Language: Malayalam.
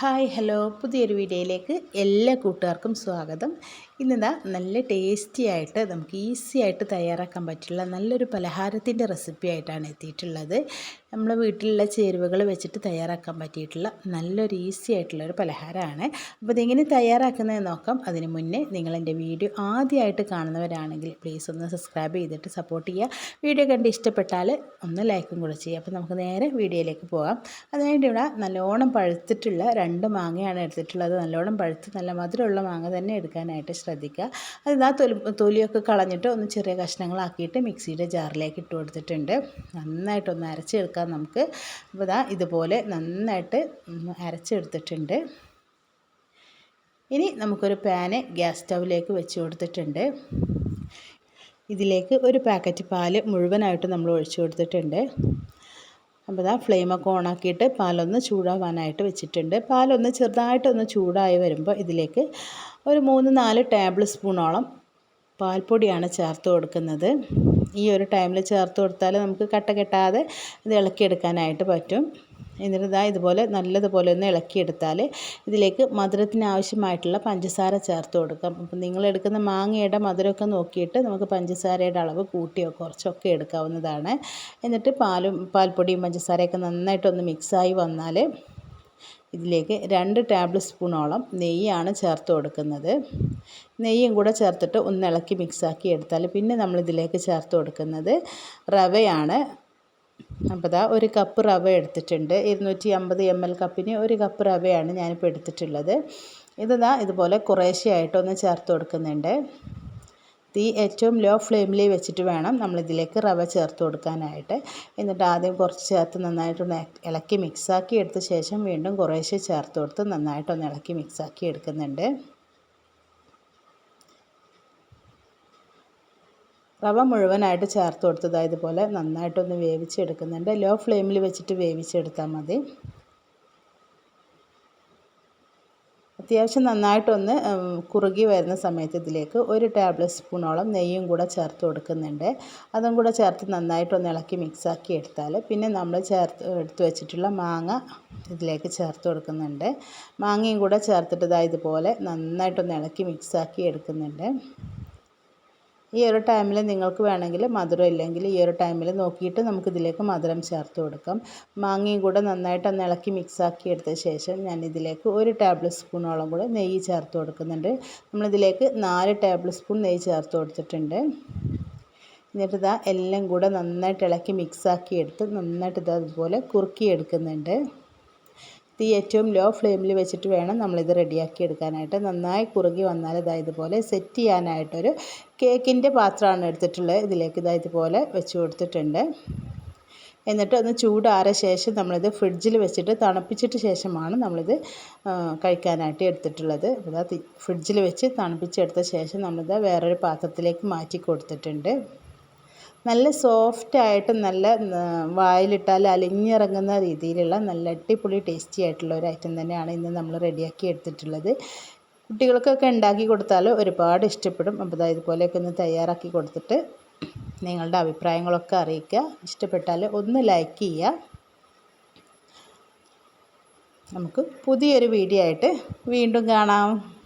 Hi hello. പുതിയൊരു വീഡിയോയിലേക്ക് എല്ലാ കൂട്ടുകാർക്കും സ്വാഗതം. ഇന്നിതാ നല്ല ടേസ്റ്റി ആയിട്ട് നമുക്ക് ഈസി ആയിട്ട് തയ്യാറാക്കാൻ പറ്റുള്ള നല്ലൊരു പലഹാരത്തിന്റെ റെസിപ്പി ആയിട്ടാണ് എത്തിയിട്ടുള്ളത്. നമ്മൾ വീട്ടിലുള്ള ചേരുവകൾ വെച്ചിട്ട് തയ്യാറാക്കാൻ പറ്റിയിട്ടുള്ള നല്ലൊരു ഈസി ആയിട്ടുള്ള ഒരു പലഹാരമാണ്. അപ്പോൾ ഇതെങ്ങനെ തയ്യാറാക്കുന്നത് നോക്കാം. അതിന് മുന്നേ നിങ്ങൾ എന്റെ വീഡിയോ ആദ്യമായിട്ട് കാണുന്നവരാണെങ്കിൽ പ്ലീസ് ഒന്ന് സബ്സ്ക്രൈബ് ചെയ്തിട്ട് സപ്പോർട്ട് ചെയ്യുക. വീഡിയോ കണ്ട് ഇഷ്ടപ്പെട്ടാൽ ഒന്ന് ലൈക്കും കൂടെ ചെയ്യുക. അപ്പോൾ നമുക്ക് നേരെ വീഡിയോയിലേക്ക് പോകാം. അതിനായിട്ട് ഇവിടെ നല്ലോണം പഴുത്തിട്ടുള്ള രണ്ട് മാങ്ങയാണ് എടുത്തിട്ടുള്ളത്. നല്ലോണം പഴുത്ത് നല്ല മധുരമുള്ള മാങ്ങ തന്നെ എടുക്കാനായിട്ട് ശ്രദ്ധിക്കുക. അത് ആ തൊലി തൊലിയൊക്കെ കളഞ്ഞിട്ട് ഒന്ന് ചെറിയ കഷ്ണങ്ങളാക്കിയിട്ട് മിക്സിയുടെ ജാറിലേക്ക് ഇട്ട് കൊടുത്തിട്ടുണ്ട്. നന്നായിട്ടൊന്ന് അരച്ചെടുക്കാം നമുക്ക്. അപ്പോൾ ഇതാ ഇതുപോലെ നന്നായിട്ട് അരച്ചെടുത്തിട്ടുണ്ട്. ഇനി നമുക്കൊരു പാന് ഗ്യാസ് സ്റ്റൗവിലേക്ക് വെച്ച് കൊടുത്തിട്ടുണ്ട്. ഇതിലേക്ക് ഒരു പാക്കറ്റ് പാൽ മുഴുവനായിട്ട് നമ്മൾ ഒഴിച്ചു കൊടുത്തിട്ടുണ്ട്. അപ്പോൾ ഇതാ ഫ്ലെയിമൊക്കെ ഓണാക്കിയിട്ട് പാലൊന്ന് ചൂടാവാനായിട്ട് വെച്ചിട്ടുണ്ട്. പാലൊന്ന് ചെറുതായിട്ടൊന്ന് ചൂടായി വരുമ്പോൾ ഇതിലേക്ക് ഒരു മൂന്ന് നാല് ടേബിൾ സ്പൂണോളം പാൽപ്പൊടിയാണ് ചേർത്ത് കൊടുക്കുന്നത്. ഈ ഒരു ടൈമിൽ ചേർത്ത് കൊടുത്താൽ നമുക്ക് കട്ട കെട്ടാതെ ഇത് ഇളക്കിയെടുക്കാനായിട്ട് പറ്റും. എന്നിട്ട് ഇതാ ഇതുപോലെ നല്ലതുപോലെ ഒന്ന് ഇളക്കിയെടുത്താൽ ഇതിലേക്ക് മധുരത്തിന് ആവശ്യമായിട്ടുള്ള പഞ്ചസാര ചേർത്ത് കൊടുക്കാം. അപ്പം നിങ്ങൾ എടുക്കുന്ന മാങ്ങയുടെ മധുരമൊക്കെ നോക്കിയിട്ട് നമുക്ക് പഞ്ചസാരയുടെ അളവ് കൂട്ടിയോ കുറച്ചൊക്കെ എടുക്കാവുന്നതാണ്. എന്നിട്ട് പാലും പാൽപ്പൊടിയും പഞ്ചസാരയൊക്കെ നന്നായിട്ടൊന്ന് മിക്സായി വന്നാൽ ഇതിലേക്ക് രണ്ട് ടേബിൾ സ്പൂണോളം നെയ്യാണ് ചേർത്ത് കൊടുക്കുന്നത്. നെയ്യും കൂടെ ചേർത്തിട്ട് ഒന്ന് ഇളക്കി മിക്സാക്കി എടുത്താൽ പിന്നെ നമ്മളിതിലേക്ക് ചേർത്ത് കൊടുക്കുന്നത് റവയാണ്. അപ്പോൾ ദാ ഒരു കപ്പ് റവ എടുത്തിട്ടുണ്ട്. ഇരുന്നൂറ്റി അമ്പത് എം എൽ കപ്പിന് ഒരു കപ്പ് റവയാണ് ഞാനിപ്പോൾ എടുത്തിട്ടുള്ളത്. ഇത് ദാ ഇതുപോലെ കുറേശ്ശെയായിട്ടൊന്ന് ചേർത്ത് കൊടുക്കുന്നുണ്ട്. തീ ഏറ്റവും ലോ ഫ്ലെയിമിൽ വെച്ചിട്ട് വേണം നമ്മളിതിലേക്ക് റവ ചേർത്ത് കൊടുക്കാനായിട്ട്. എന്നിട്ട് ആദ്യം കുറച്ച് ചേർത്ത് നന്നായിട്ടൊന്ന് ഇളക്കി മിക്സാക്കി എടുത്ത ശേഷം വീണ്ടും കുറേശ്ശെ ചേർത്ത് കൊടുത്ത് നന്നായിട്ടൊന്ന് ഇളക്കി മിക്സാക്കി എടുക്കുന്നുണ്ട്. റവ മുഴുവനായിട്ട് ചേർത്ത് കൊടുത്തത് ഇതുപോലെ നന്നായിട്ടൊന്ന് വേവിച്ചെടുക്കുന്നുണ്ട്. ലോ ഫ്ലെയിമിൽ വെച്ചിട്ട് വേവിച്ചെടുത്താൽ മതി. അത്യാവശ്യം നന്നായിട്ടൊന്ന് കുറുകി വരുന്ന സമയത്ത് ഇതിലേക്ക് ഒരു ടേബിൾ സ്പൂണോളം നെയ്യും കൂടെ ചേർത്ത് കൊടുക്കുന്നുണ്ട്. അതും കൂടെ ചേർത്ത് നന്നായിട്ടൊന്ന് ഇളക്കി മിക്സാക്കി എടുത്താൽ പിന്നെ നമ്മൾ ചേർത്ത് എടുത്ത് വെച്ചിട്ടുള്ള മാങ്ങ ഇതിലേക്ക് ചേർത്ത് കൊടുക്കുന്നുണ്ട്. മാങ്ങയും കൂടെ ചേർത്തിട്ട് ഇതുപോലെ നന്നായിട്ടൊന്ന് ഇളക്കി മിക്സാക്കി എടുക്കുന്നുണ്ട്. ഈ ഒരു ടൈമിൽ നിങ്ങൾക്ക് വേണമെങ്കിൽ മധുരം ഇല്ലെങ്കിൽ ഈ ഒരു ടൈമിൽ നോക്കിയിട്ട് നമുക്ക് ഇതിലേക്ക് മധുരം ചേർത്ത് കൊടുക്കാം. മാങ്ങയും കൂടെ നന്നായിട്ട് ഒന്ന് ഇളക്കി മിക്സാക്കി എടുത്ത ശേഷം ഞാൻ ഇതിലേക്ക് ഒരു ടേബിൾ സ്പൂണോളം കൂടെ നെയ്യ് ചേർത്ത് കൊടുക്കുന്നുണ്ട്. നമ്മളിതിലേക്ക് നാല് ടേബിൾ സ്പൂൺ നെയ്യ് ചേർത്ത് കൊടുത്തിട്ടുണ്ട്. എന്നിട്ട് ഇതാ എല്ലാം കൂടെ നന്നായിട്ട് ഇളക്കി മിക്സാക്കി എടുത്ത് നന്നായിട്ട് ഇതാ അതുപോലെ കുറുക്കി എടുക്കുന്നുണ്ട്. തീ ഏറ്റവും ലോ ഫ്ലെയിമിൽ വെച്ചിട്ട് വേണം നമ്മളിത് റെഡിയാക്കി എടുക്കാനായിട്ട്. നന്നായി കുറുകി വന്നാൽ ഇതാ ഇതുപോലെ സെറ്റ് ചെയ്യാനായിട്ടൊരു കേക്കിന്റെ പാത്രമാണ് എടുത്തിട്ടുള്ളത്. ഇതിലേക്ക് ഇതാ ഇതുപോലെ വെച്ച് കൊടുത്തിട്ടുണ്ട്. എന്നിട്ട് ഒന്ന് ചൂടാറിയ ശേഷം നമ്മളിത് ഫ്രിഡ്ജിൽ വെച്ചിട്ട് തണുപ്പിച്ചിട്ട് ശേഷമാണ് നമ്മളിത് കഴിക്കാനായിട്ട് എടുത്തിട്ടുള്ളത്. ഇതാ ഫ്രിഡ്ജിൽ വെച്ച് തണുപ്പിച്ചെടുത്ത ശേഷം നമ്മളിത് വേറൊരു പാത്രത്തിലേക്ക് മാറ്റി കൊടുത്തിട്ടുണ്ട്. നല്ല സോഫ്റ്റായിട്ട് നല്ല വായിലിട്ടാൽ അലിഞ്ഞിറങ്ങുന്ന രീതിയിലുള്ള നല്ല അടിപൊളി ടേസ്റ്റി ആയിട്ടുള്ള ഒരു ഐറ്റം തന്നെയാണ് ഇന്ന് നമ്മൾ റെഡിയാക്കി എടുത്തിട്ടുള്ളത്. കുട്ടികൾക്കൊക്കെ ഉണ്ടാക്കി കൊടുത്താൽ ഒരുപാട് ഇഷ്ടപ്പെടും. അപ്പോൾ ഇതുപോലെയൊക്കെ ഒന്ന് തയ്യാറാക്കി കൊടുത്തിട്ട് നിങ്ങളുടെ അഭിപ്രായങ്ങളൊക്കെ അറിയിക്കുക. ഇഷ്ടപ്പെട്ടാൽ ഒന്ന് ലൈക്ക് ചെയ്യുക. നമുക്ക് പുതിയൊരു വീഡിയോ ആയിട്ട് വീണ്ടും കാണാം.